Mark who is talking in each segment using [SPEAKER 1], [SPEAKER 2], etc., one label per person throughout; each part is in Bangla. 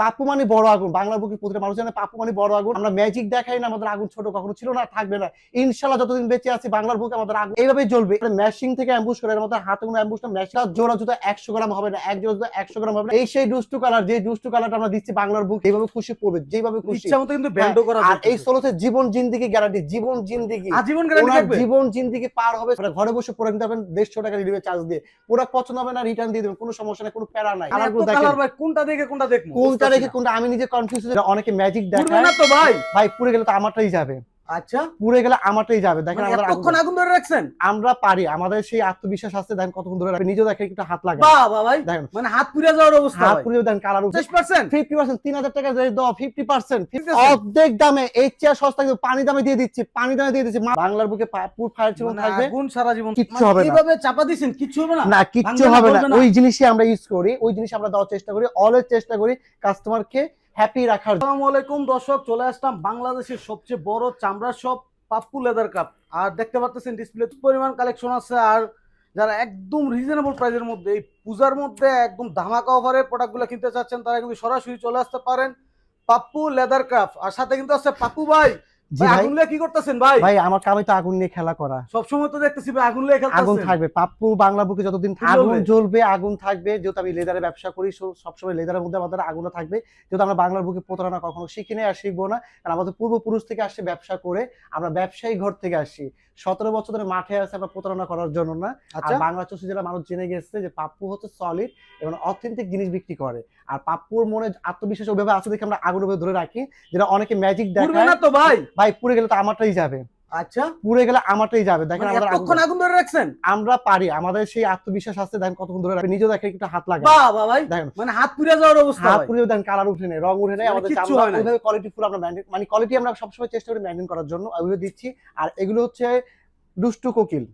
[SPEAKER 1] পাপ্পু মানে বড় আগুন। বাংলা বুকের প্রতিটা মানুষ জানে পাপ্পু মানে বড় আগুন। আমরা ম্যাজিক দেখাই না আমাদের আগুন ছোট কখনো ছিল না থাকবে না। ইনশাল্লাহ যতদিন বেঁচে আছি বাংলার বুকে আমাদের আগুন এইভাবে জ্বলবে। ম্যাশিং থেকে অ্যাম্বুশ করে মধ্যে হাতে কোনো অ্যাম্বুশ না ম্যাশিং জোড়া জুতো একশো গ্রাম হবে না এক জোড়া জুতো একশো গ্রাম হবে না। এই সেই দুষ্টু কালার যে দুষ্টু কালারটা আমরা দিচ্ছি বাংলার বুক এইভাবে খুশি পড়বে যেভাবে খুশি।
[SPEAKER 2] ইচ্ছা মতো কিন্তু ব্যান্ডও করা
[SPEAKER 1] আর এই। সোলোতে জীবন জিন্দিগি গ্যারান্টি জীবন জিন্দিগি।
[SPEAKER 2] আজীবন গ্যারান্টি থাকবে?
[SPEAKER 1] জীবন জিন্দিগি পার হবে। ঘরে বসে পরে নিতে পারবেন দেড়শো টাকা ডেলিভারি চার্জ দিয়ে। প্রোডাক্ট পছন্দ হবে না রিটার্ন দিয়ে দেবেন কোনো সমস্যা নেই কোনো প্যারা নাই।
[SPEAKER 2] কালার কোনটা দেখে কোনটা দেখব?
[SPEAKER 1] কোনটা রেখে কোনটা আমি নিজে কনফিউজ অনেকে ম্যাজিক দেখে
[SPEAKER 2] না তো ভাই।
[SPEAKER 1] ভাই পুড়ে গেলে তো আমারটাই যাবে।
[SPEAKER 2] আচ্ছা
[SPEAKER 1] পুড়ে গেলে আমারটাই যাবে। দেখেন
[SPEAKER 2] মানে
[SPEAKER 1] আমাদের আগুন-
[SPEAKER 2] ধরে রাখছেন?
[SPEAKER 1] আমরা পারি আমাদের সেই আত্মবিশ্বাস আছে দেখেন কতক্ষণ ধরে রাখবে নিজেও দেখেন একটু হাত লাগে
[SPEAKER 2] বাহ বাহ ভাই।
[SPEAKER 1] দেখেন।
[SPEAKER 2] মানে হাত পুড়ে যাওয়ার অবস্থা
[SPEAKER 1] হাত পুড়ে দেন কালার
[SPEAKER 2] 50%
[SPEAKER 1] ফিফটি পার্সেন্ট তিন হাজার টাকা রেট দেওয়া ফিফটি পার্সেন্ট অর্ধেক দামে এই চেয়ার সস্তা কিন্তু পানি দামে দিয়ে দিচ্ছি পানি দামে দিয়ে দিচ্ছি। বাংলার বুকে পুর ফায়ার জীবন
[SPEAKER 2] মানে
[SPEAKER 1] থাকবে।
[SPEAKER 2] আগুন সারা জীবন
[SPEAKER 1] কিচ্ছু হবে না।
[SPEAKER 2] এইভাবে চাপা দিছেন কিচ্ছু হবে না?
[SPEAKER 1] না কিচ্ছু হবে না। ওই জিনিসই আমরা ইউজ করি ওই জিনিস আমরা দেওয়ার চেষ্টা করি অলওয়েজ চেষ্টা করি কাস্টমার কাস্টমারকে হ্যাপি রাখার।
[SPEAKER 2] আসসালামু আলাইকুম দর্শক, চলে আসলাম বাংলাদেশের সবচেয়ে বড় চামড়ার সব পাপ্পু লেদার কাপ। আর দেখতে পাচ্ছেন ডিসপ্লে পরিমাণ কালেকশন আছে। আর যারা একদম রিজনেবল প্রাইসের মধ্যে, এই পূজার মধ্যে একদম ধামাকা অফারে প্রোডাক্টগুলো কিনতে চাচ্ছেন, তারা কিন্তু সরাসরি চলে আসতে পারেন পাপ্পু লেদার কাপ। আর সাথে কিন্তু আছে পাপ্পু ভাই আগুন কি করতেছেন ভাই?
[SPEAKER 1] ভাই আমার কামে তো আগুন নিয়ে খেলা করা।
[SPEAKER 2] সবসময় তো দেখতেছি ভাই আগুন
[SPEAKER 1] থাকবে। পাপ্পু বাংলা বুকে যতদিন আগুন
[SPEAKER 2] জ্বলবে?
[SPEAKER 1] জ্বলবে আগুন থাকবে। যেহেতু আমি লেদারের ব্যবসা করি সবসময় লেদারের মধ্যে আমাদের আগুনও থাকবে। যেহেতু আমরা বাংলার বুকে প্রতারণা কখনো শিখি নাই আর শিখব না কারণ আমাদের পূর্বপুরুষ থেকে আসছে ব্যবসা করে আমরা ব্যবসায়ী ঘর থেকে আসি। সতেরো বছর ধরে মাঠে আছে আমরা প্রতারণা করার জন্য না। আর
[SPEAKER 2] আচ্ছা
[SPEAKER 1] বাংলা চষি জেলা মানুষ জেনে গেছে যে পাপ্পু হচ্ছে সলিড এবং অথেন্টিক জিনিস বিক্রি করে। আর পাপ্পুর মনে আত্মবিশ্বাস ওইভাবে আছে দেখে আমরা আগুন ধরে রাখি যেটা অনেকে ম্যাজিক দেখায়।
[SPEAKER 2] না তো ভাই?
[SPEAKER 1] ভাই পুড়ে গেলে তো আমারটাই যাবে।
[SPEAKER 2] আচ্ছা।
[SPEAKER 1] পুড়ে গেলে আমারটাই যাবে। দেখেন
[SPEAKER 2] মানে
[SPEAKER 1] আমাদের আগুন-
[SPEAKER 2] ধরে রাখছেন?
[SPEAKER 1] আমরা পারি। আমাদের সেই আত্মবিশ্বাস আছে দেখেন কতক্ষণ ধরে রাখবে নিজেও দেখেন একটু হাত লাগে।
[SPEAKER 2] বাহ বাহ ভাই
[SPEAKER 1] দেখেন।
[SPEAKER 2] মানে হাত পুড়ে যাওয়ার অবস্থা
[SPEAKER 1] হাত পুড়ে কালার উঠে নেই রং উঠে নেই।
[SPEAKER 2] মানে
[SPEAKER 1] আমাদের চামড়া ওইভাবে কোয়ালিটি ফুল আমরা maintain- মানে কোয়ালিটি আমরা সবসময় চেষ্টা করি করার জন্য ওইভাবে দিচ্ছি। আর এগুলো হচ্ছে দুষ্টু কোকিল।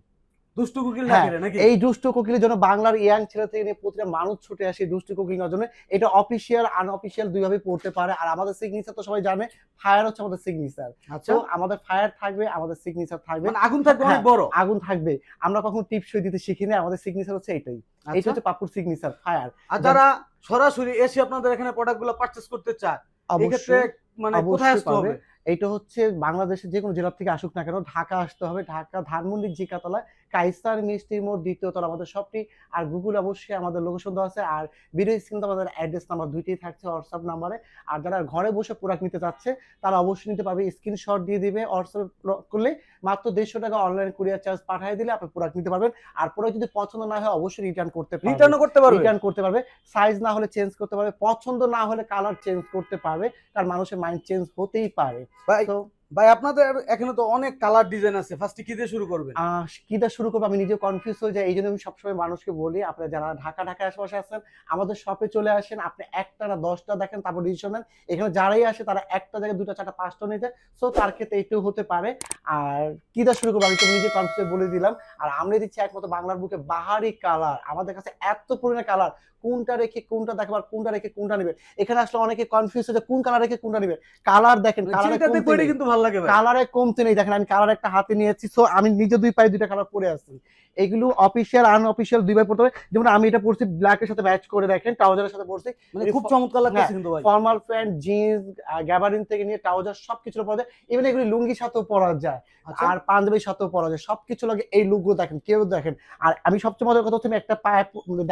[SPEAKER 2] দুষ্টু কুকিল
[SPEAKER 1] হ্যাঁ,
[SPEAKER 2] নাকি?
[SPEAKER 1] এই দুষ্টু কোকিলের জন্য বাংলার ইয়াং ছেলে থেকে নিয়ে প্রতিটা মানুষ ছুটে আসে দুষ্টু কোকিল জন্য। এটা অফিসিয়াল আনঅফিসিয়াল দুইভাবে পড়তে পারে। আর আমাদের সিগনেচার তো সবাই জানে ফায়ার হচ্ছে আমাদের সিগনেচার
[SPEAKER 2] আচ্ছা।
[SPEAKER 1] তো আমাদের ফায়ার থাকবে আমাদের সিগনেচার থাকবে।
[SPEAKER 2] মানে আগুন থাকবে অনেক
[SPEAKER 1] হ্যাঁ,
[SPEAKER 2] বড়।
[SPEAKER 1] আগুন থাকবে। আমরা কখনো টিপসই দিতে শিখি না আমাদের সিগনেচার হচ্ছে এটাই। এটা
[SPEAKER 2] আচ্ছা
[SPEAKER 1] হচ্ছে পাপুর সিগনেচার ফায়ার
[SPEAKER 2] আর যারা সরাসরি এসে আপনাদের এখানে প্রোডাক্টগুলো পারচেস করতে চায় এই ক্ষেত্রে
[SPEAKER 1] অবশ্যই
[SPEAKER 2] মানে কোথায় আসতে হবে?
[SPEAKER 1] এইটা হচ্ছে বাংলাদেশের যে কোনো জেলা থেকে আসুক না কেন ঢাকা আসতে হবে। ঢাকা ধানমন্ডির জিকাতলা কাইসার মিষ্টির মোড় দ্বিতীয় তলা আমাদের শপটি আর গুগল অবশ্যই আমাদের লোকেশন দেওয়া আছে আর ভিডিও স্ক্রিন আমাদের অ্যাড্রেস নাম্বার দুইটাই থাকছে হোয়াটসঅ্যাপ নাম্বারে আর যারা ঘরে বসে প্রোডাক্ট নিতে চাচ্ছে তারা অবশ্যই নিতে পারবে স্ক্রিনশট দিয়ে দিবে হোয়াটসঅ্যাপ করলে মাত্র দেড়শো টাকা অনলাইন কুরিয়ার চার্জ পাঠিয়ে দিলে আপনি প্রোডাক্ট নিতে পারবেন আর প্রোডাক্ট যদি পছন্দ না হয় অবশ্যই রিটার্ন করতে পারবেন
[SPEAKER 2] রিটার্নও করতে পারবে?
[SPEAKER 1] রিটার্ন করতে পারবে সাইজ না হলে চেঞ্জ করতে পারবে পছন্দ না হলে কালার চেঞ্জ করতে পারবে কারণ মানুষের মাইন্ড চেঞ্জ হতেই পারে।
[SPEAKER 2] ভাই
[SPEAKER 1] তো
[SPEAKER 2] ভাই, আপনাদের এখানে তো অনেক কালার ডিজাইন আছে। ফার্স্টে কি দিয়ে শুরু করবেন?
[SPEAKER 1] কি কিটা শুরু করব? আমি নিজে কনফিউজ হয়ে যাই। এই জন্য আমি সবসময় মানুষকে বলি, আপনারা যারা ঢাকা ঢাকা আশেপাশে আছেন, আমাদের শপে চলে আসেন। আপনি একটা না দশটা দেখেন, তারপর ডিসিশন নেন। এখানে যারাই আসে, তারা একটা জায়গায় দুটা, চারটা, পাঁচটা নিয়ে যায়। সো তার ক্ষেত্রে এইটাও হতে পারে। আর কিটা শুরু করব? আমি তো নিজে কনফিউজ বলে দিলাম। আর আমরা দিচ্ছি একমাত্র বাংলার বুকে বাহারি কালার আমাদের কাছে এত পরিমাণে কালার কোনটা রেখে কোনটা দেখাবার কোনটা রেখে কোনটা নেবে? এখানে আসলে অনেকে কনফিউজ হচ্ছে কোন কালার রেখে কোনটা নেবে? কালার দেখেন কালারে
[SPEAKER 2] দেখব কিন্তু ভালো লাগে
[SPEAKER 1] কালারে কমতে নেই। দেখেন আমি কালার একটা হাতে নিয়েছি সো আমি নিজে দুই পায়ে দুইটা কালার পরে আছি এগুলো অফিসিয়াল আনঅফিসিয়াল দুই ভাই পড়তে হবে। যেমন আমি এটা পড়ছি ব্ল্যাক এর সাথে ম্যাচ করে দেখেন ট্রাউজারের সাথে পড়ছি।
[SPEAKER 2] মানে খুব চমৎকার লাগতেছে কিন্তু ভাই।
[SPEAKER 1] ফর্মাল প্যান্ট জিন্স গ্যাবারিন থেকে নিয়ে ট্রাউজার সবকিছু পরা যায় ইভেন এগুলো লুঙ্গির সাথেও পরা যায়।
[SPEAKER 2] আচ্ছা।
[SPEAKER 1] আর পাঞ্জাবির সাথেও পরা যায়। সবকিছু লাগে এই লুকগুলো দেখেন কেউ দেখেন। আর আমি সবচেয়ে মজার কথা হচ্ছে আমি একটা পায়ে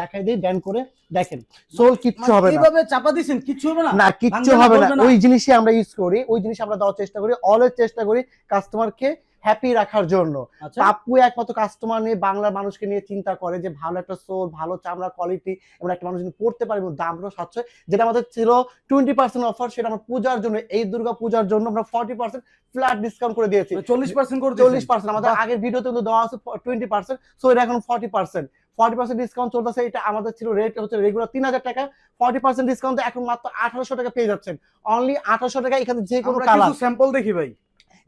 [SPEAKER 1] দেখাই দিই ব্যান করে দেখেন। সোল কিচ্ছু
[SPEAKER 2] মানে
[SPEAKER 1] হবে না।
[SPEAKER 2] এইভাবে চাপা দিছেন কিচ্ছু হবে না?
[SPEAKER 1] না কিচ্ছু হবে না।
[SPEAKER 2] না।
[SPEAKER 1] ওই জিনিসই আমরা ইউজ করি ওই জিনিস আমরা দেওয়ার চেষ্টা করি অলওয়েজ চেষ্টা করি কাস্টমারকে হ্যাপি রাখার জন্য।
[SPEAKER 2] আচ্ছা।
[SPEAKER 1] পাপ্পু একমাত্র কাস্টমার নিয়ে বাংলার মানুষকে নিয়ে চিন্তা করে যে ভালো একটা সোল ভালো চামড়া কোয়ালিটি এবং একটা মানুষ পড়তে পারে এবং দামটাও সাশ্রয় যেটা আমাদের ছিল টোয়েন্টি পার্সেন্ট অফার সেটা আমরা পূজার জন্য এই দুর্গা পূজার জন্য আমরা ফর্টি পার্সেন্ট ফ্ল্যাট ডিসকাউন্ট করে দিয়েছি।
[SPEAKER 2] চল্লিশ পার্সেন্ট করে
[SPEAKER 1] চল্লিশ পার্সেন্ট আমাদের। আগের ভিডিওতে কিন্তু দেওয়া আছে টোয়েন্টি পার্সেন্ট সো এটা এখন forty percent forty percent discount চলতেছে এটা আমাদের ছিল রেট হচ্ছে রেগুলার তিন হাজার টাকা। ফর্টি পার্সেন্ট ডিসকাউন্ট এখন মাত্র আঠারোশো টাকা পেয়ে যাচ্ছেন। অনলি আঠারোশো টাকা এখানে যে কোনো কালার
[SPEAKER 2] স্যাম্পল দেখি ভাই।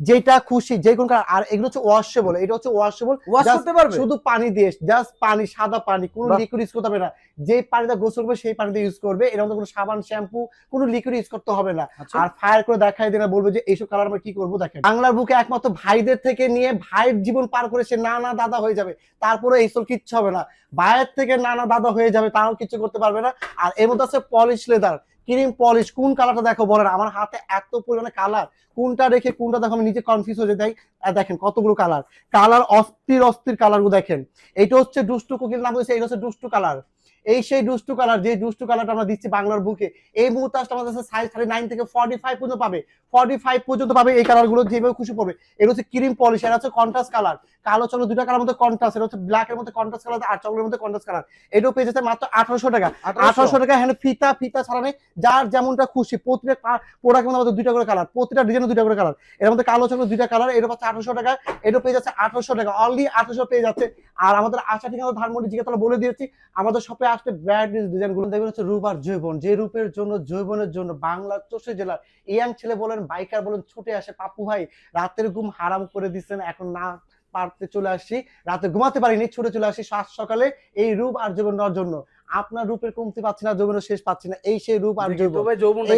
[SPEAKER 1] যেটা খুশি যে কোনো আর এগুলো হচ্ছে ওয়াশেবল এটা হচ্ছে ওয়াশেবল
[SPEAKER 2] ওয়াশ করতে পারবে?
[SPEAKER 1] শুধু পানি দিয়ে জাস্ট পানি সাদা পানি কোনো লিকুইড ইউজ করতে হবে না। যে পানিটা গোসল করবে সেই পানিতে ইউজ করবে। এরকম কোনো সাবান শ্যাম্পু কোনো লিকুইড ইউজ করতে হবে না।
[SPEAKER 2] আচ্ছা।
[SPEAKER 1] আর ফায়ার করে দেখাই দিলে বলব যে এইসব কালার আমরা কি করব দেখেন? বাংলার বুকে একমাত্র ভাইদের থেকে নিয়ে ভাইয়ের জীবন পার করে সে না না দাদা হয়ে যাবে। তারপরে এইসব কিচ্ছু হবে না। ভাইয়ের থেকে না না দাদা হয়ে যাবে তাও কিছু করতে পারবে না। আর এর মধ্যে আছে পলিশ লেদার ক্রিম পলিশ কোন কালারটা দেখো বলেন আমার হাতে এত পরিমাণে কালার কোনটা রেখে কোনটা দেখো আমি নিজে কনফিউজ হয়ে যাই। দেখেন কতগুলো কালার কালার অস্থির অস্থির কালারগুলো দেখেন। এইটা হচ্ছে দুষ্টু কোকিল নাম হয়েছে এটা হচ্ছে দুষ্টু কালার এই সেই দুষ্টু কালার যে দুষ্টু কালারটা আমরা দিচ্ছি বাংলার বুকে এই মুহূর্তে আসলে আমাদের সাইজ থার্টি নাইন থেকে ফর্টি ফাইভ পর্যন্ত পাবে। ফর্টি ফাইভ পর্যন্ত পাবে এই কালারগুলো যেভাবে খুশি পড়বে। এটা হচ্ছে ক্রিম পলিশ এটা হচ্ছে কন্ট্রাস্ট কালার কালো চকলেট দুটা কালার মধ্যে কন্ট্রাস্ট এটা হচ্ছে ব্ল্যাক এর মধ্যে কন্ট্রাস্ট কালার আর চকলেটের মধ্যে কন্ট্রাস্ট কালার এটাও পেয়ে যাচ্ছে মাত্র আঠারোশো টাকা। আঠারোশো? টাকা হ্যাঁ ফিতা ফিতা ছাড়া নেই। যার যেমনটা খুশি প্রতিটা প্রোডাক্টের মধ্যে আমাদের দুইটা করে কালার প্রতিটা ডিজাইনে দুইটা করে কালারের মধ্যে কালো চকলেট দুইটা কালার এটা পাচ্ছে আঠারোশো টাকা এটা পেয়ে যাচ্ছে আঠারোশো টাকা। অনলি আঠারোশো পেয়ে যাচ্ছে। আর আমাদের আশা ঠিকানা ধানমন্ডি জিজ্ঞাসা বলে দিয়েছি আমাদের শপে আসলে ব্র্যান্ড ডিজাইনগুলো দেখবেন হচ্ছে রূপ আর জৈবন। যে রূপের জন্য জৈবনের জন্য বাংলার চষে জেলার ইয়াং ছেলে বলেন বাইকার বলেন ছুটে আসে পাপু ভাই রাতের ঘুম হারাম করে দিচ্ছেন এখন না পারতে চলে আসছি রাতে ঘুমাতে পারিনি ছুটে চলে আসি সাত সকালে এই রূপ আর জৈবন নেওয়ার জন্য। আপনার রূপের কমতি পাচ্ছি না যৌবনের শেষ পাচ্ছি না এই সেই রূপ আর জৈবন।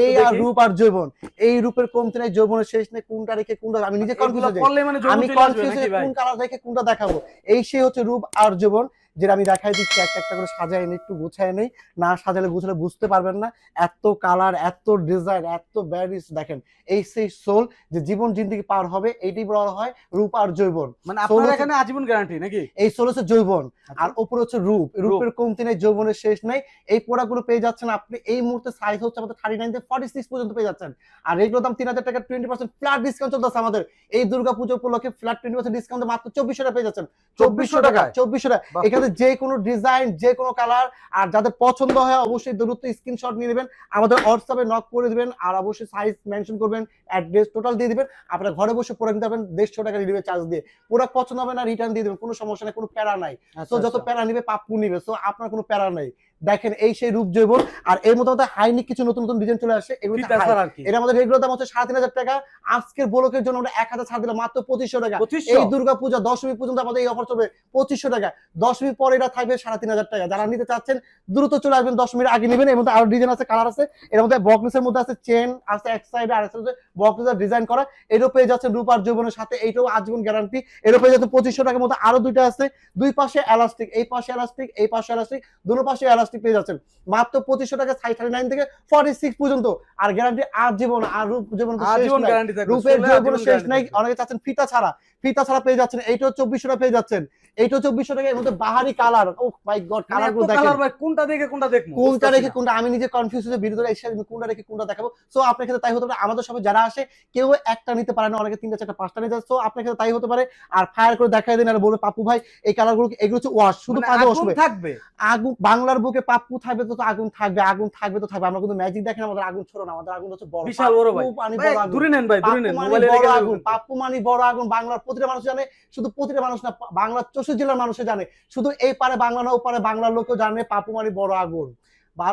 [SPEAKER 1] এই আর রূপ আর যৌবন এই রূপের কমতি নাই যৌবনের শেষ নেই কোনটা রেখে কোনটা আমি নিজে কনফিউজ
[SPEAKER 2] মানে
[SPEAKER 1] আমি কনফিউজ কোন কালার রেখে কোনটা দেখাবো। এই সেই হচ্ছে রূপ আর যৌবন যেটা আমি দেখাই দিচ্ছি একটা একটা করে সাজাই নিই একটু গুছাই নেই। না সাজালে গুছালে বুঝতে পারবেন না। এত কালার এত ডিজাইন এত ব্যারিস দেখেন। এই সেই সোল যে জীবন জিন্দিগি পার হবে এইটি বলা হয় রূপ আর যৌবন।
[SPEAKER 2] মানে আপনার এখানে আজীবন গ্যারান্টি নাকি?
[SPEAKER 1] এই সোল হচ্ছে যৌবন। আর উপরে হচ্ছে রূপ। রূপের কমতি নেই যৌবনের শেষ নেই। এই প্রোডাক্টগুলো পেয়ে যাচ্ছেন আপনি। এই মুহূর্তে সাইজ হচ্ছে আমাদের থার্টি নাইন থেকে ফর্টি সিক্স পর্যন্ত পেয়ে যাচ্ছেন। আর এগুলোর দাম তিন হাজার টাকা টোয়েন্টি পার্সেন্ট ফ্ল্যাট ডিসকাউন্ট চলতেছে আমাদের। এই দুর্গা পুজো উপলক্ষে ফ্ল্যাট টোয়েন্টি পার্সেন্ট ডিসকাউন্ট মাত্র চব্বিশশো টাকা পেয়ে যাচ্ছেন। চব্বিশশো টাকা চব্বিশশো টাকা
[SPEAKER 2] বাহ।
[SPEAKER 1] যে কোনো ডিজাইন যে কোনো কালার আর যাদের পছন্দ হয় অবশ্যই দ্রুত স্ক্রিনশট নিয়ে নেবেন। আমাদের হোয়াটসঅ্যাপে নক করে দিবেন আর অবশ্যই সাইজ মেনশন করবেন অ্যাড্রেস টোটাল দিয়ে দিবেন। আপনারা ঘরে বসে পরে নিতে পারবেন দেড়শো টাকা ডেলিভারি চার্জ দিয়ে। প্রোডাক্ট পছন্দ হবে না রিটার্ন দিয়ে দেবেন কোনো সমস্যা নেই কোনো প্যারা নাই।
[SPEAKER 2] সো
[SPEAKER 1] তো যত প্যারা নিবে পাপ্পু নিবে। সো আপনার কোনো প্যারা নাই। দেখেন এই সেই রূপ জৈব আর এর মধ্যে হাইনিক কিছু নতুন নতুন ডিজাইন চলে আসে এগুলো এটা আমাদের রেগুলার দাম হচ্ছে সাড়ে তিন হাজার টাকা। আজকের বলকের জন্য আমরা এক হাজার ছাড় দিলাম মাত্র পঁচিশশো টাকা। এই দুর্গা পূজা দশমী পর্যন্ত আমাদের এই অফার চলবে পঁচিশশো টাকা। দশমী পরে এটা থাকবে সাড়ে তিন হাজার টাকা। যারা নিতে চাচ্ছেন দ্রুত চলে আসবেন দশমীর আগে নেবেন। এর মধ্যে আরও ডিজাইন আছে কালার আছে। এর মধ্যে বক্সের মধ্যে আছে চেন আছে এক সাইডে আর আছে বক্সের ডিজাইন করা। এটাও পেয়ে যাচ্ছেন রূপার যৌবনের সাথে এইটাও আজীবন গ্যারান্টি এটাও পেয়ে যাচ্ছে পঁচিশশো টাকার মধ্যে আরও দুইটা আছে। দুই পাশে এলাস্টিক এই পাশে এলাস্টিক এই পাশে এলাস্টিক দুটো পাশে এলাস্টিক পেয়ে যাচ্ছেন। মাত্র পঁচিশশো টাকা সাইজ থার্টি নাইন থেকে ফর্টি সিক্স পর্যন্ত। আর গ্যারান্টি আর জীবন আর রূপ জীবন রূপের
[SPEAKER 2] আজীবন
[SPEAKER 1] শেষ নাই। অনেকে চাচ্ছেন ফিতা ছাড়া। ফিতা ছাড়া পেয়ে যাচ্ছেন। এইটাও চব্বিশশো টাকা পেয়ে যাচ্ছেন। এইটাও চব্বিশশো টাকা এর মধ্যে বাহারি কালার ও মাই গড কালারগুলো দেখেন।
[SPEAKER 2] কোনটা দেখে কোনটা দেখব?
[SPEAKER 1] কোনটা রেখে কোনটা? আমি নিজে কনফিউজ হয়ে এসে কোনটা রেখে কোনটা দেখাবো। সো আপনার ক্ষেত্রে তাই হতে পারে। আমাদের সবাই যারা আসে কেউ একটা নিতে পারে না। অনেকে তিনটা চারটা পাঁচটা নিতে সো আপনার ক্ষেত্রে তাই হতে পারে। আর ফায়ার করে দেখাই দেন আর বলবে পাপ্পু ভাই এই কালারগুলো এগুলো হচ্ছে ওয়াশ শুধু
[SPEAKER 2] মানে
[SPEAKER 1] বসবে।
[SPEAKER 2] থাকবে।
[SPEAKER 1] আগুন বাংলার বুকে পাপ্পু থাকবে তো আগুন থাকবে আগুন থাকবে তো থাকবে। আমরা কিন্তু ম্যাজিক দেখেন আমাদের আগুন ছোট না আমাদের আগুন হচ্ছে বড়।
[SPEAKER 2] বিশাল বড় ভাই। দূরে নেন ভাই দূরে নেন মোবাইলে
[SPEAKER 1] বড় আগুন। পাপ্পু মানে বড় আগুন বাংলার প্রতিটা মানুষ জানে শুধু প্রতিটা মানুষ না বাংলার চৌষট্টি জেলার মানুষে জানে। শুধু এই পারে বাংলা না ও পারে বাংলার লোকও জানে পাপ্পু মানে বড় আগুন।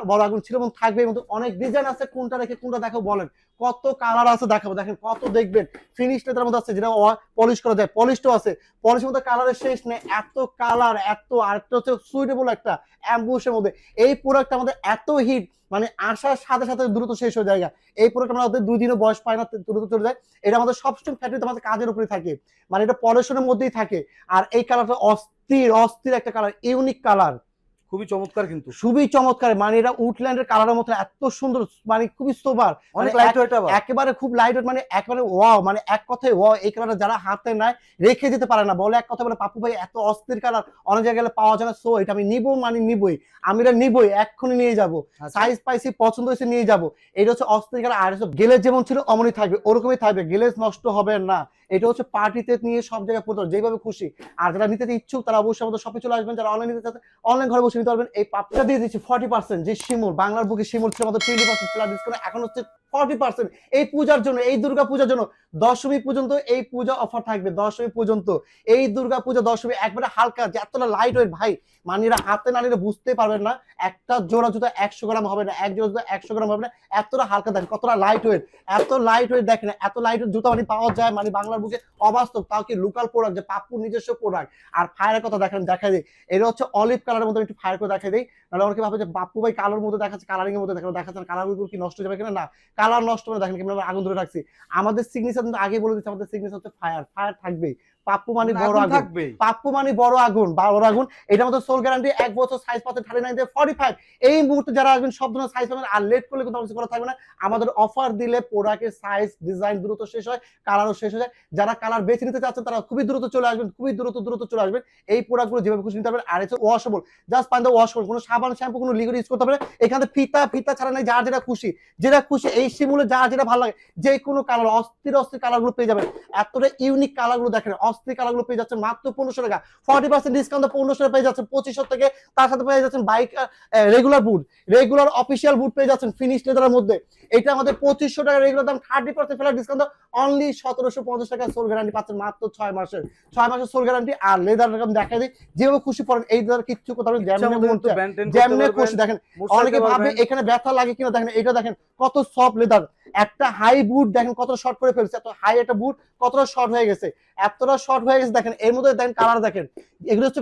[SPEAKER 1] বড় আগুন ছিল এবং থাকবে এবং অনেক ডিজাইন আছে, কোনটা রেখে কোনটা দেখাবো বলেন। কত কালার আছে দেখাবো, দেখেন কত দেখবেন। ফিনিশ তার মধ্যে আছে, যেটা পলিশ করা যায় পলিশও আছে। পলিশের মধ্যে কালারের শেষ নেই, এত কালার এত আর হচ্ছে সুইটেবল একটা অ্যাম্বুশের মধ্যে। এই প্রোডাক্ট আমাদের এত হিট মানে আসার সাথে সাথে দ্রুত শেষ হয়ে যায় এই প্রোডাক্ট আমাদের দুই দিনও বয়স পায় না দ্রুত চলে যায়। এটা আমাদের সবসময় ফ্যাক্টরিতে আমাদের কাজের উপরে থাকে। মানে এটা পলিউশনের মধ্যেই থাকে। আর এই কালারটা অস্থির অস্থির একটা কালার ইউনিক কালার
[SPEAKER 2] খুবই চমৎকার কিন্তু।
[SPEAKER 1] খুবই চমৎকার। মানে এটা উডল্যান্ডের কালারের মতো এত সুন্দর মানে খুবই সোবার।
[SPEAKER 2] অনেক
[SPEAKER 1] মানে
[SPEAKER 2] লাইট ওয়েট আবার।
[SPEAKER 1] একেবারে খুব লাইট মানে একেবারে ওয়াও মানে এক কথায় ওয়াও এই কালারটা যারা হাতে নেয় রেখে যেতে পারে না। বলে এক কথা বলে পাপু ভাই এত অস্থির কালার অনেক জায়গায় গেলে পাওয়া যায় না সো এটা আমি নিবো মানে নিবই। আমি এটা নিবই এক্ষুনি নিয়ে যাব। সাইজ পাইছি পছন্দ হয়েছে নিয়ে যাব। এটা হচ্ছে অস্থির কালার আর হচ্ছে গেলেজ যেমন ছিল অমনই থাকবে ওরকমই থাকবে। গেলেজ নষ্ট হবে না। এটা হচ্ছে পার্টিতে নিয়ে সব জায়গায় পড়তে যেভাবে খুশি। আর যারা নিতে ইচ্ছুক, তারা অবশ্যই আমাদের শপে চলে আসবেন। যারা অনলাইন নিতে অনলাইন ঘরে বসে নিতে পারবেন। এই পাপটা দিয়ে দিচ্ছি ফর্টি পার্সেন্ট যে শিমুল, বাংলার বুকে শিমুল ছিল আমাদের টোয়েন্টি পার্সেন্ট এখন হচ্ছে ফর্টি পার্সেন্ট এই পূজার জন্য, এই দুর্গা পূজার জন্য দশমী পর্যন্ত এই পূজা অফার থাকবে, দশমী পর্যন্ত। এই দুর্গা পূজা দশমী একবারে হালকা, যে এতটা লাইট ওয়েট ভাই মানিরা হাতে নানিরা বুঝতে পারবেন না, একটা জোড়া জুতা একশো গ্রাম হবে না, এক জোড়া জুতা একশো গ্রাম হবে না, এতটা হালকা দেখেন, কতটা লাইট ওয়েট এত লাইট ওয়েট দেখেন, এত লাইট ওয়েট জুতা মানে পাওয়া যায় মানে বাংলার বুকে অবাস্তব, তাও কি লোকাল প্রোডাক্ট যে পাপ্পুর নিজস্ব প্রোডাক্ট আর ফায়ারের কথা দেখেন দেখা দিই এটা হচ্ছে অলিভ কালারের মধ্যে একটু ফায়ার করে দেখা দিই। নাহলে অনেকে ভাবে যে বাপ্পু ভাই কালোর মধ্যে দেখাচ্ছে কালারিং এর মধ্যে দেখানো দেখাচ্ছেন কালারগুলো কি নষ্ট হয়ে যাবে কিনা? না কালার নষ্ট করে দেখেন আগুন ধরে রাখছি। আমাদের সিগনেচার আগে বলে দিচ্ছি আমাদের সিগনেচার হচ্ছে ফায়ার ফায়ার থাকবেই। পাপ্পু মানে বড়
[SPEAKER 2] আগুন।
[SPEAKER 1] পাপ্পু মানে বড় আগুন বড় আগুন। এটার মধ্যে সোল গ্যারান্টি এক বছর সাইজ পাচ্ছে থার্টি নাইন থেকে ফর্টি ফাইভ এই মুহূর্তে যারা আসবেন সব ধরনের সাইজ পাবেন। আর লেট করলে আমাদের করা থাকবে না। আমাদের অফার দিলে প্রোডাক্টের সাইজ ডিজাইন দ্রুত শেষ হয় কালারও শেষ হয়ে যায়। যারা কালার বেছে নিতে চাচ্ছেন তারা খুবই দ্রুত চলে আসবেন খুবই দ্রুত দ্রুত চলে আসবেন। এই প্রোডাক্টগুলো যেভাবে খুশি নিতে পারবেন। আর হচ্ছে ওয়াশেবল জাস্ট পানি ওয়াশ করুন কোনো সাবান শ্যাম্পু কোনো লিকুইড ইউজ করতে হবে না। এখানে ফিতা ফিতা ছাড়া নাই যার যেটা খুশি। যেটা খুশি এই শিমুলে যার যেটা ভালো লাগে যে কোনো কালার অস্থির অস্থির কালারগুলো পেয়ে যাবেন। এতটা ইউনিক কালারগুলো দেখেন অস্থির কালারগুলো পেয়ে যাচ্ছেন মাত্র পনেরোশো টাকা। ফর্টি পার্সেন্ট ডিসকাউন্ট পনেরোশো টাকা পেয়ে যাচ্ছেন পঁচিশশো থেকে তার সাথে পেয়ে যাচ্ছেন bike regular boot regular official boot পেয়ে যাচ্ছেন ফিনিশ লেদারের মধ্যে। এটা আমাদের পঁচিশশো টাকা রেগুলার দাম থার্টি পার্সেন্ট ফেলার ডিসকাউন্ট অনলি সতেরোশো পঞ্চাশ টাকা সোল গ্যারান্টি পাচ্ছেন মাত্র ছয় মাসের। ছয় মাসের সোল গ্যারান্টি আর লেদার রকম দেখা দিই। যেভাবে খুশি পড়েন এই লেদার কিচ্ছু কোথাও খুশি দেখেন অনেকে ভাবে এখানে ব্যথা লাগে কিনা দেখেন এটা দেখেন কত সফট লেদার একটা হাই বুট দেখেন কতটা শর্ট করে ফেলছে এত হাই একটা বুট কতটা শর্ট হয়ে গেছে এতটা শর্ট হয়ে গেছে দেখেন এর মধ্যে দেখেন কালার দেখেন। এগুলো হচ্ছে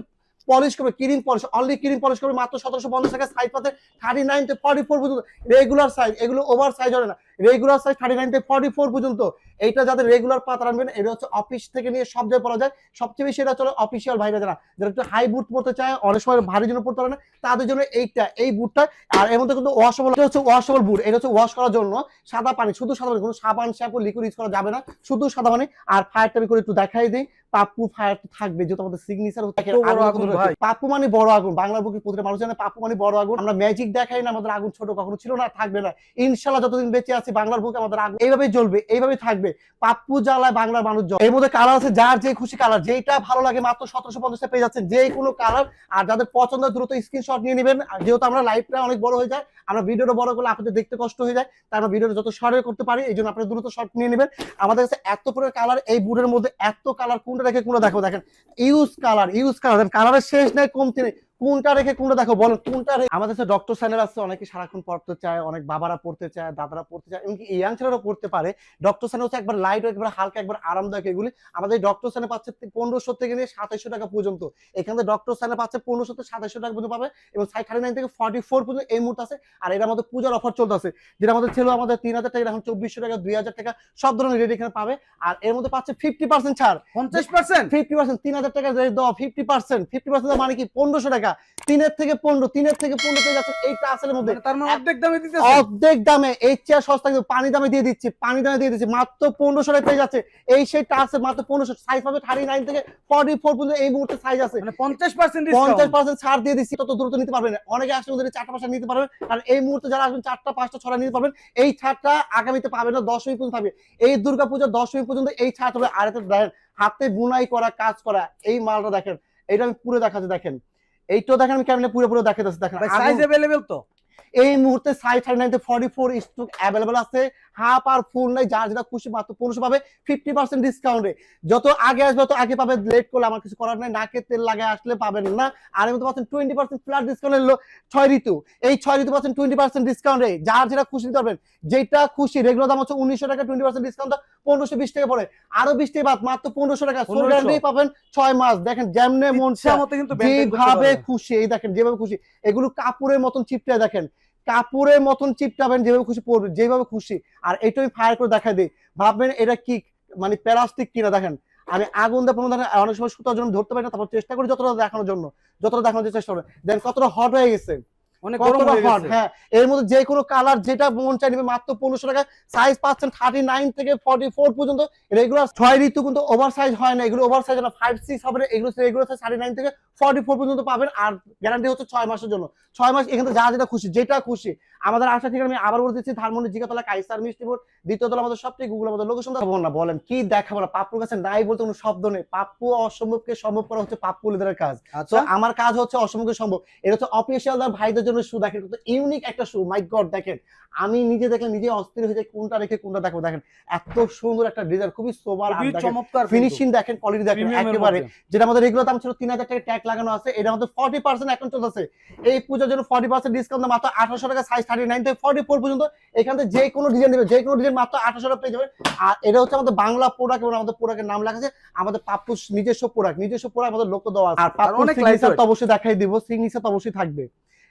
[SPEAKER 1] পলিশ করবে cream polish only cream polish করবে, মাত্র সতেরোশো পঞ্চাশ টাকা সাইজ পাতে থার্টি নাইন থেকে ফর্টি ফোর পর্যন্ত। রেগুলার সাইজ এগুলো ওভার সাইজ হবে না। রেগুলার সাইজ থার্টি নাইন থেকে ফর্টি ফোর পর্যন্ত। এইটা যাদের রেগুলার পাতা রাখবেন এটা হচ্ছে অফিস থেকে নিয়ে সব জায়গায় পরা যায়। সবচেয়ে বেশি এটা চলে অফিসিয়াল ভাইরা যারা যারা একটু হাই বুট পড়তে চায়, অনেক সময় ভারী জন্য পড়তে পারে না, তাদের জন্য এইটা, এই বুটটা আর এর মধ্যে কিন্তু ওয়াশেবল হচ্ছে ওয়াশেবল বুট এটা হচ্ছে ওয়াশ করার জন্য সাদা পানি, শুধু সাদা পানি, কোনো সাবান শ্যাম্পু লিকুইড ইউজ করা যাবে না, শুধু সাদা পানি। আর ফায়ারটা আমি করে একটু দেখাই দিই। পাপ্পু ফায়ার তো থাকবে যেহেতু আমাদের সিগনেচার
[SPEAKER 2] বড় আগুন ভাই।
[SPEAKER 1] মানে বড় আগুন। বাংলা বুকের প্রতিটা মানুষ জানে পাপ্পু মানে বড় আগুন। আমরা ম্যাজিক দেখাই না আমাদের আগুন ছোট কখনো ছিল না থাকবে না। ইনশাল্লাহ যতদিন বেঁচে আছি বাংলার বুকে আমাদের আগুন এইভাবেই জ্বলবে এইভাবেই থাকবে। পাপ্পু জ্বালায় বাংলার মানুষ জ্বলে। এর মধ্যে কালার আছে যার যে খুশি কালার যেটা ভালো লাগে মাত্র সতেরোশো পঞ্চাশ পেয়ে যাচ্ছেন যে কোনো কালার আর যাদের পছন্দ দ্রুত স্ক্রিনশট নিয়ে নেবেন। আর যেহেতু আমরা লাইভটা অনেক বড় হয়ে যায় আমরা ভিডিওটা বড় করলে আপনাদের দেখতে কষ্ট হয়ে যায়। তাই আমরা ভিডিওটা যত শর্টে করতে পারি এই জন্য আপনারা দ্রুত শর্ট নিয়ে নেবেন। আমাদের কাছে এত পরিমাণ কালার এই বুটের মধ্যে এত কালার কোনটা রেখে কোনো দেখো দেখেন ইউজ কালার ইউজ কালার কালারের শেষ নাই কমতি নেই। কোনটা রেখে কোনটা দেখো বলো কোনটা রেখে আমাদের কাছে ডক্টর চ্যানেল আছে অনেকে সারাক্ষণ পড়তে চায় অনেক বাবারা পড়তে চায় দাদারা পড়তে চায় এমনকি ইয়াং ছেলেরাও পড়তে পারে। ডক্টর চ্যানেল হচ্ছে একবার লাইট একবার হালকা একবার আরামদায়ক এগুলি। আমাদের ডক্টর চ্যানেল পাচ্ছে পনেরোশো থেকে নিয়ে সাতাইশশো টাকা পর্যন্ত। এখানে ডক্টর চ্যানেল পাচ্ছে পনেরোশো থেকে সাতাইশশো টাকা পর্যন্ত পাবে এবং সাই থার্টি নাইন থেকে ফর্টি ফোর পর্যন্ত এই মুহূর্তে আছে আর এর মধ্যে পূজার অফার চলতেছে। যেটা আমাদের ছিল আমাদের তিন হাজার টাকা এখন চব্বিশশো টাকা দুই হাজার টাকা সব ধরনের রেট এখানে পাবে। আর এর মধ্যে পাচ্ছে ফিফটি পার্সেন্ট ছাড়।
[SPEAKER 2] পঞ্চাশ পার্সেন্ট
[SPEAKER 1] ফিফটি পার্সেন্ট তিন হাজার টাকা রেট দেওয়া ফিফটি পার্সেন্ট ফিফটি পার্সেন্ট মানে কি? পনেরোশো টাকা। তিনের থেকে পনেরো তিনের থেকে পনেরো পেয়ে যাচ্ছে মধ্যে।
[SPEAKER 2] মানে অর্ধেক দামে দিতেছে।
[SPEAKER 1] অর্ধেক দামে। এই চেয়ার সস্তা কিন্তু পানি দামে দিয়ে দিচ্ছি পানি দামে দিয়ে দিচ্ছি। মাত্র পনেরোশো টাকা পেয়ে যাচ্ছে। এই আছে মাত্র পনেরোশো। সাইজ পাবে থার্টি নাইন থেকে ফর্টি ফোর পর্যন্ত এই মুহূর্তে সাইজ আছে।
[SPEAKER 2] মানে পঞ্চাশ পার্সেন্ট
[SPEAKER 1] পঞ্চাশ পার্সেন্ট ছাড় দিয়ে দিচ্ছি তত দ্রুত নিতে পারবেন অনেকে আসলে ওদের চারটা পাঁচটা নিতে পারবেন আর এই মুহূর্তে যারা আসবেন চারটা পাঁচটা ছটা নিতে পারবেন এই ছাড়টা আগামীতে পাবেন না দশমী পর্যন্ত থাকবে। এই দুর্গা দশমী পর্যন্ত এই ছাড় হবে আর দেখেন হাতে বুনাই করা কাজ করা এই মালটা দেখেন। এটা আমি পুরো দেখাচ্ছি দেখেন। এইটাও দেখেন আমি কেমন পুরো পুরো দেখাতেছি দেখেন
[SPEAKER 2] সাইজ
[SPEAKER 1] আগুন-
[SPEAKER 2] अवेलेबल তো
[SPEAKER 1] এই মুহূর্তে size thirty নাইনতে forty four stock available আছে হাফ আর ফুল নাই যার যেটা খুশি মাত্র পনেরোশো পাবে ফিফটি পার্সেন্ট ডিসকাউন্টে যত আগে আসবে তত আগে পাবে লেট করলে আমার কিছু করার নাই নাকে তেল লাগে আসলে পাবেন না। আর এমনি পাচ্ছেন টোয়েন্টি পার্সেন্ট ফ্ল্যাট ডিসকাউন্ট এলো ছয় ঋতু। এই ছয় ঋতু পাচ্ছেন টোয়েন্টি পার্সেন্ট ডিসকাউন্টে যার যেটা খুশি নিতে পারবেন যেটা খুশি রেগুলার দাম হচ্ছে উনিশশো টাকা টোয়েন্টি পার্সেন্ট ডিসকাউন্ট পনেরোশো বিশ টাকা পড়ে। আরও বিশ টাকা বাদ মাত্র পনেরোশো টাকা।
[SPEAKER 2] 1500
[SPEAKER 1] গ্যারান্টি পাবেন ছয় মাস। দেখেন যেমনে মন
[SPEAKER 2] কিন্তু
[SPEAKER 1] যেভাবে খুশি এই দেখেন যেভাবে খুশি। এগুলো কাপড়ের মতন চিপটা দেখেন। কাপড়ের মতন চিপটাবেন, যেভাবে খুশি পড়বে যেভাবে খুশি। আর এটা আমি ফায়ার করে দেখা দিই। ভাববেন এটা কি মানে প্লাস্টিক কিনা? দেখেন, আমি আগুন প্রমাণ অনেক সময় সুতার জন্য ধরতে পারি না, তারপর চেষ্টা করি যতটা দেখানোর জন্য, যতটা দেখানোর চেষ্টা করি দেন কতটা হট হয়ে গেছে।
[SPEAKER 2] হয়ে
[SPEAKER 1] hot,
[SPEAKER 2] গেছে?
[SPEAKER 1] এর মধ্যে যে কোনো কালার যেটা মন চাই নিবে মাত্র পনেরোশো টাকা। সাইজ পাচ্ছেন থার্টি নাইন থেকে ফর্টি ফোর পর্যন্ত। রেগুলার ছয় ঋতু কিন্তু ওভার সাইজ হয় না। এগুলো ওভার সাইজ না। ফাইভ সিক্স হবে না, এগুলো রেগুলার সাইজ থার্টি নাইন থেকে ফর্টি ফোর পর্যন্ত পাবেন। আর গ্যারান্টি হচ্ছে ছয় মাসের জন্য। ছয় মাস এখানে যা যেটা খুশি যেটা খুশি। আমাদের আশা ঠিক আমি আবার বলে দিচ্ছি ধানমন্ডি জিগাতলা কাইসার মিষ্টি বোর্ড দ্বিতীয় তলা আমাদের সবচেয়ে গুগল আমাদের লোকেশন দেখাবো না বলেন কি দেখাবো না? পাপ্পুর কাছে নাই বলতে কোনো শব্দ নেই। পাপ্পু অসম্ভবকে সম্ভব করা হচ্ছে পাপ্পু লিদারের কাজ। তো
[SPEAKER 2] আচ্ছা
[SPEAKER 1] আমার কাজ হচ্ছে অসম্ভবকে সম্ভব। এটা হচ্ছে অফিসিয়াল ভাইদের জন্য শু দেখেন। ইউনিক একটা শু মাই গড দেখেন। আমি নিজে দেখলে নিজে অস্থির হয়ে যাই কোনটা রেখে কোনটা দেখো দেখেন। এত সুন্দর একটা ডিজাইন খুবই সোবার
[SPEAKER 2] চমৎকার
[SPEAKER 1] ফিনিশিং দেখেন কোয়ালিটি দেখেন একেবারে। যেটা আমাদের রেগুলার দাম ছিল তিন হাজার টাকা ট্যাগ লাগানো আছে। এটা আমাদের ফর্টি পার্সেন্ট এখন চলছে এই পূজার জন্য ফর্টি পার্সেন্ট ডিসকাউন্ট মাত্র আঠারোশো টাকা সাইজ থার্টি নাইন থেকে ফর্টি ফোর পর্যন্ত এখান থেকে যে কোনো ডিজাইন নেবে যে কোনো ডিজাইন মাত্র আঠারোশো টাকা পেয়ে যাবেন। আর এটা হচ্ছে আমাদের বাংলা প্রোডাক্ট এবং আমাদের প্রোডাক্টের নাম লেখা আছে আমাদের পাপ্পু নিজস্ব প্রোডাক্ট নিজস্ব প্রোডাক্ট আমাদের লোক দেওয়া আছে। আর পাপ্পু সিগনেচার তো অবশ্যই দেখাই দিব সিগনেচার তো অবশ্যই থাকবে।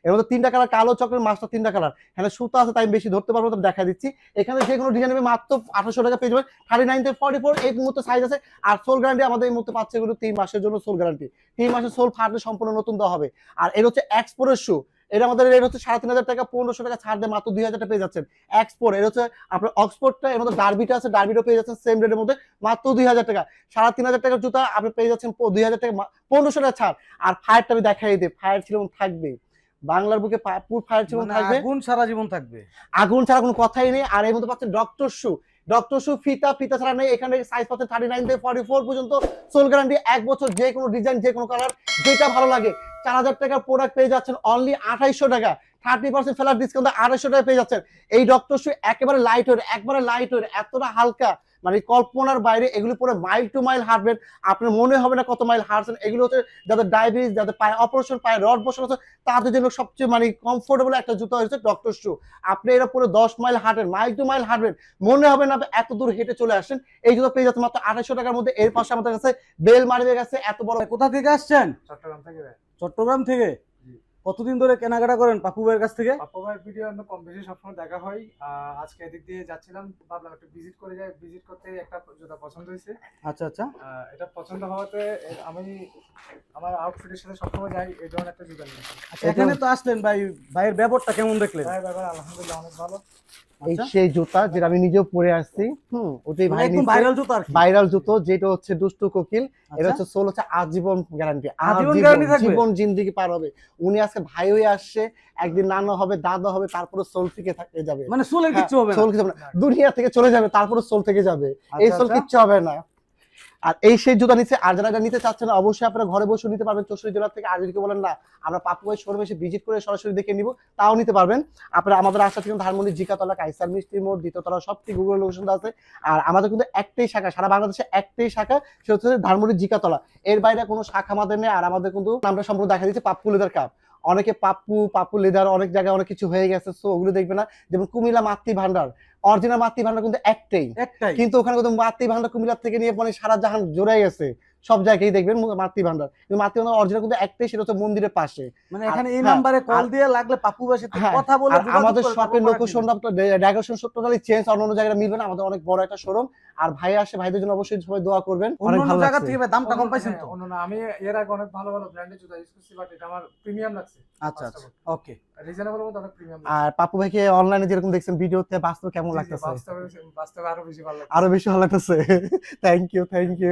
[SPEAKER 1] এর মধ্যে তিনটা কালার কালো চক্রের মাছটা তিনটা কালার এখানে সুতা আছে তাই আমি বেশি ধরতে পারব দেখা দিচ্ছি। এখানে যে কোনো ডিজাইন নেবে মাত্র আঠারোশো টাকা পেয়ে যাবেন। থার্টি নাইন থেকে ফর্টি ফোর এই মুহূর্তে সাইজ আছে। আর সোল গ্যারান্টি আমাদের এই মুহূর্তে পাচ্ছে এগুলো তিন মাসের জন্য সোল গ্যারান্টি তিন মাসের সোল ফাটলে সম্পূর্ণ নতুন দেওয়া হবে। আর এর হচ্ছে এক্সপোরের শু এটা আমাদের রেট হচ্ছে সাড়ে তিন হাজার টাকা পনেরোশো টাকা ছাড় দিয়ে মাত্র দুই হাজার টাকা পেয়ে যাচ্ছেন। এক্সপোর্ট এর হচ্ছে আপনার অক্সফোর্ডটা এর মধ্যে ডার্বিটা আছে ডার্বিটা পেয়ে যাচ্ছেন সেম রেটের মধ্যে মাত্র দুই হাজার টাকা। সাড়ে তিন হাজার টাকার জুতা আপনি পেয়ে যাচ্ছেন দুই হাজার টাকা পনেরোশো টাকা ছাড়। আর ফায়ারটা আমি দেখাই দিই ফায়ার ছিল থাকবে। বাংলার বুকে পুর ফায়ার ছিল
[SPEAKER 2] মানে
[SPEAKER 1] থাকবে।
[SPEAKER 2] আগুন সারা জীবন থাকবে।
[SPEAKER 1] আগুন ছাড়া কোনো কথাই নেই। আর এর মধ্যে পাচ্ছেন ডক্টর শু ডক্টর শু ফিতা ফিতা ছাড়া নেই। এখানে সাইজ পাচ্ছেন থার্টি নাইন থেকে ফর্টি ফোর পর্যন্ত। সোল গ্যারান্টি এক বছর যে কোনো ডিজাইন যে কোনো কালার যেটা ভালো লাগে। চার হাজার টাকার প্রোডাক্ট পেয়ে যাচ্ছেন অনলি আঠাইশশো টাকা। থার্টি পার্সেন্ট ফেলার ডিসকাউন্ট আড়াইশো টাকা পেয়ে যাচ্ছেন। এই ডক্টর শু একেবারে লাইট ওয়েট একবারে লাইট ওয়েট এতটা হালকা। মানে কল্পনার বাইরে এগুলি পরে মাইল টু মাইল হাঁটবেন আপনার মনে হবে না কত মাইল হাঁটছেন এগুলো হচ্ছে যাদের ডায়াবেটিস যাদের পায়ে অপারেশন পায়ে রড বসানো আছে তাদের জন্য সবচেয়ে মানে কমফোর্টেবল একটা জুতো হয়েছে ডক্টর শু আপনি এরা পুরো দশ মাইল হাঁটেন মাইল টু মাইল হাঁটবেন মনে হবে না এত দূর হেঁটে চলে আসেন এই জুতো পেয়ে যাচ্ছে মাত্র আড়াইশো টাকার মধ্যে। এর পাশে আমাদের কাছে বেল মারিয়ে গেছে এত বড়।
[SPEAKER 2] কোথা থেকে আসছেন?
[SPEAKER 3] চট্টগ্রাম থেকে।
[SPEAKER 2] চট্টগ্রাম থেকে কতদিন ধরে কেনাকাটা করেন পাপু ভাইয়ের কাছ থেকে?
[SPEAKER 3] পাপু ভাইয়ের ভিডিও আমরা কম বেশি সবসময় দেখা হয়। আজকে এদিক দিয়ে যাচ্ছিলাম ভাবলাম একটু ভিজিট করে যাই। ভিজিট করতে একটা জুতা পছন্দ হয়েছে।
[SPEAKER 2] আচ্ছা আচ্ছা।
[SPEAKER 3] এটা পছন্দ হওয়াতে আমি আমার আউটফিটের সাথে সবসময় যাই এই ধরনের একটা জুতা নিয়েছি
[SPEAKER 2] আচ্ছা, এখানে তো আসলেন ভাই ভাইয়ের ব্যাপারটা কেমন দেখলেন?
[SPEAKER 3] ভাই ব্যাপার আলহামদুলিল্লাহ অনেক ভালো।
[SPEAKER 1] এই
[SPEAKER 2] আচ্ছা।
[SPEAKER 1] সেই জুতা যেটা আমি নিজেও পরে আসছি ওটাই
[SPEAKER 2] মানে
[SPEAKER 1] ভাই
[SPEAKER 2] ভাইরাল জুতো
[SPEAKER 1] ভাইরাল জুতো যেটা হচ্ছে দুষ্টু কোকিল এটা
[SPEAKER 2] আচ্ছা।
[SPEAKER 1] হচ্ছে সোল হচ্ছে আজীবন গ্যারান্টি
[SPEAKER 2] আজীবন
[SPEAKER 1] জীবন জিন্দিগি পার হবে। উনি আজকে ভাই হয়ে আসছে একদিন নানা হবে দাদা হবে তারপরে সোল থেকে থাকতে যাবে।
[SPEAKER 2] মানে চুলের কিছু হবে
[SPEAKER 1] সোল কিছু হবে না। দুনিয়া থেকে চলে যাবে তারপরে সোল থেকে যাবে। এই
[SPEAKER 2] আচ্ছা,
[SPEAKER 1] সোল। কিচ্ছু হবে না। আর এই সেই জুতা নিচ্ছে, আর যারা নিতে চাচ্ছেন অবশ্যই আপনারা ঘরে বসে নিতে পারবেন। চৌষট্টি জেলা থেকে আর যদি বলেন, না, আমরা পাপু ভাই শোরুমে এসে ভিজিট করে সরাসরি দেখে নিব, তাও নিতে পারবেন। আপনারা আমাদের আশা থেকে ধানমন্ডি, জিকাতলা, কাইসার, মিষ্টি মোড়, দ্বিতীয়তলা, সবটি গুগল লোকেশন আছে। আর আমাদের কিন্তু একটাই শাখা, সারা বাংলাদেশে একটাই শাখা সেটা হচ্ছে ধানমন্ডি, জিকাতলা। এর বাইরে কোনো শাখা আমাদের নেই, আর আমাদের কিন্তু নামটা সম্পূর্ণ দেখা দিচ্ছে পাপ্পু লেদার কাপ অনেকে পাপ্পু পাপ্পু লেদার অনেক জায়গায় অনেক কিছু হয়ে গেছে সো ওগুলো দেখবে না। যেমন কুমিল্লা মাতৃ ভান্ডার অরিজিনাল মাতৃভাণ্ডার কিন্তু একটাই।
[SPEAKER 2] একটাই।
[SPEAKER 1] কিন্তু ওখানে কিন্তু মাতৃভাণ্ডার কুমিল্লার থেকে নিয়ে মানে সারা জাহান জোড়াই গেছে সব জায়গায় দেখবেন মাতৃ ভান্ডার কিন্তু মাতৃ ভান্ডার অরিজিনাল কিন্তু একটাই সেটা হচ্ছে মন্দিরের পাশে।
[SPEAKER 2] মানে এখানে এই
[SPEAKER 1] হ্যাঁ,
[SPEAKER 2] নাম্বারে কল
[SPEAKER 1] আর-
[SPEAKER 2] দিয়ে লাগলে পাপু সাথে
[SPEAKER 1] হ্যাঁ,
[SPEAKER 2] কথা বলে
[SPEAKER 1] আমাদের শপের লোকেশনটা ডেকোরেশন টোটালি চেঞ্জ অন্য অন্য জায়গায় মিলবে না আমাদের অনেক বড় একটা শোরুম আর ভাই আসে ভাইদের জন্য অবশ্যই সবাই দোয়া করবেন।
[SPEAKER 2] অন্য
[SPEAKER 1] অনেক
[SPEAKER 2] অন্য
[SPEAKER 1] ভালো
[SPEAKER 2] জায়গা থেকে দামটা কম পাইছেন
[SPEAKER 3] হ্যাঁ,
[SPEAKER 2] তো
[SPEAKER 3] না আমি এর আগে অনেক ভালো ভালো ব্র্যান্ডের জুতা ইউজ করছি বাট এটা আমার প্রিমিয়াম লাগছে।
[SPEAKER 2] আচ্ছা আচ্ছা ওকে
[SPEAKER 3] রিজনেবল মধ্যে অনেক প্রিমিয়াম
[SPEAKER 1] আর পাপু ভাইকে অনলাইনে যেরকম দেখছেন ভিডিওতে বাস্তব কেমন লাগতেছে?
[SPEAKER 3] বাস্তবে বাস্তবে আরও বেশি ভালো লাগছে।
[SPEAKER 1] আরও বেশি ভালো লাগতেছে। Thank you thank you